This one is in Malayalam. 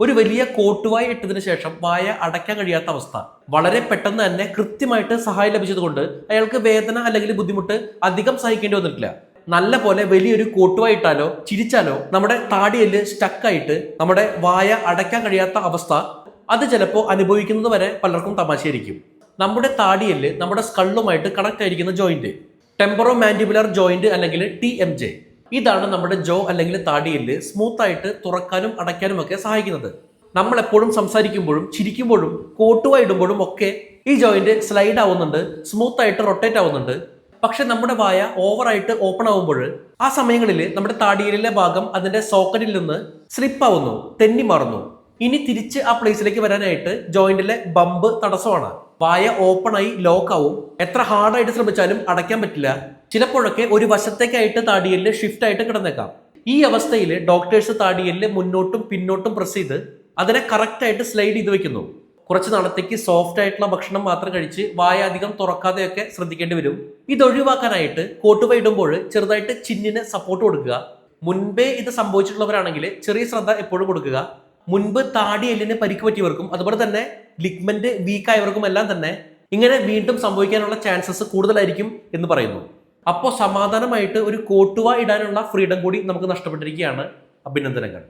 ഒരു വലിയ കോട്ടുവായി ഇട്ടതിന് ശേഷം വായ അടയ്ക്കാൻ കഴിയാത്ത അവസ്ഥ. വളരെ പെട്ടെന്ന് തന്നെ കൃത്യമായിട്ട് സഹായം ലഭിച്ചതുകൊണ്ട് അയാൾക്ക് വേദന അല്ലെങ്കിൽ ബുദ്ധിമുട്ട് അധികം സഹിക്കേണ്ടി വന്നിട്ടില്ല. നല്ല പോലെ വലിയൊരു കോട്ടുവായിട്ടാലോ ചിരിച്ചാലോ നമ്മുടെ താടിയൽ സ്റ്റക്കായിട്ട് നമ്മുടെ വായ അടയ്ക്കാൻ കഴിയാത്ത അവസ്ഥ അത് ചിലപ്പോൾ അനുഭവിക്കുന്നത് വരെ പലർക്കും തമാശയായിരിക്കും. നമ്മുടെ താടിയൽ നമ്മുടെ സ്കള്ളുമായിട്ട് കണക്ട് ആയിരിക്കുന്ന ജോയിന്റ് ടെമ്പറോ മാൻഡിബുലർ ജോയിന്റ് അല്ലെങ്കിൽ ടി എം ജെ ഇതാണ് നമ്മുടെ ജോ അല്ലെങ്കിൽ താടിയെല്ല് സ്മൂത്ത് ആയിട്ട് തുറക്കാനും അടയ്ക്കാനും ഒക്കെ സഹായിക്കുന്നത്. നമ്മൾ എപ്പോഴും സംസാരിക്കുമ്പോഴും ചിരിക്കുമ്പോഴും കോട്ടുവായി ഇടുമ്പോഴും ഒക്കെ ഈ ജോയിന്റ് സ്ലൈഡ് ആവുന്നുണ്ട് സ്മൂത്ത് ആയിട്ട് റൊട്ടേറ്റ് ആവുന്നുണ്ട്. പക്ഷെ നമ്മുടെ വായ ഓവറായിട്ട് ഓപ്പൺ ആവുമ്പോൾ ആ സമയങ്ങളിൽ നമ്മുടെ താടിയിലെ ഭാഗം അതിന്റെ സോക്കറ്റിൽ നിന്ന് സ്ലിപ്പ് ആവുന്നു തെന്നി മാറുന്നു. ഇനി തിരിച്ച് ആ പ്ലേസിലേക്ക് വരാനായിട്ട് ജോയിന്റിലെ ബമ്പ് തടസ്സമാണ്. വായ ഓപ്പൺ ആയി ലോക്ക് ആവും. എത്ര ഹാർഡായിട്ട് ശ്രമിച്ചാലും അടയ്ക്കാൻ പറ്റില്ല. ചിലപ്പോഴൊക്കെ ഒരു വശത്തേക്കായിട്ട് താടിയൽ ഷിഫ്റ്റ് ആയിട്ട് കിടന്നേക്കാം. ഈ അവസ്ഥയിൽ ഡോക്ടേഴ്സ് താടിയൽ മുന്നോട്ടും പിന്നോട്ടും പ്രസ് ചെയ്ത് അതിനെ കറക്റ്റ് ആയിട്ട് സ്ലൈഡ് ചെയ്ത് വെക്കുന്നു. കുറച്ച് നാളത്തേക്ക് സോഫ്റ്റ് ആയിട്ടുള്ള ഭക്ഷണം മാത്രം കഴിച്ച് വായ അധികം തുറക്കാതെയൊക്കെ ശ്രദ്ധിക്കേണ്ടി വരും. ഇത് ഒഴിവാക്കാനായിട്ട് കോട്ടുവ ഇടുമ്പോൾ ചെറുതായിട്ട് ചിന്നിന് സപ്പോർട്ട് കൊടുക്കുക. മുൻപേ ഇത് സംഭവിച്ചിട്ടുള്ളവരാണെങ്കിൽ ചെറിയ ശ്രദ്ധ എപ്പോഴും കൊടുക്കുക. മുൻപ് താടി എല്ലിന് പരിക്ക് പറ്റിയവർക്കും അതുപോലെ തന്നെ ലിഗ്മെന്റ് വീക്കായവർക്കും എല്ലാം തന്നെ ഇങ്ങനെ വീണ്ടും സംഭവിക്കാനുള്ള ചാൻസസ് കൂടുതലായിരിക്കും എന്ന് പറയുന്നു. അപ്പോൾ സമാധാനമായിട്ട് ഒരു കോട്ടുവ ഇടാനുള്ള ഫ്രീഡം കൂടി നമുക്ക് നഷ്ടപ്പെട്ടിരിക്കുകയാണ്. അഭിനന്ദനങ്ങൾ.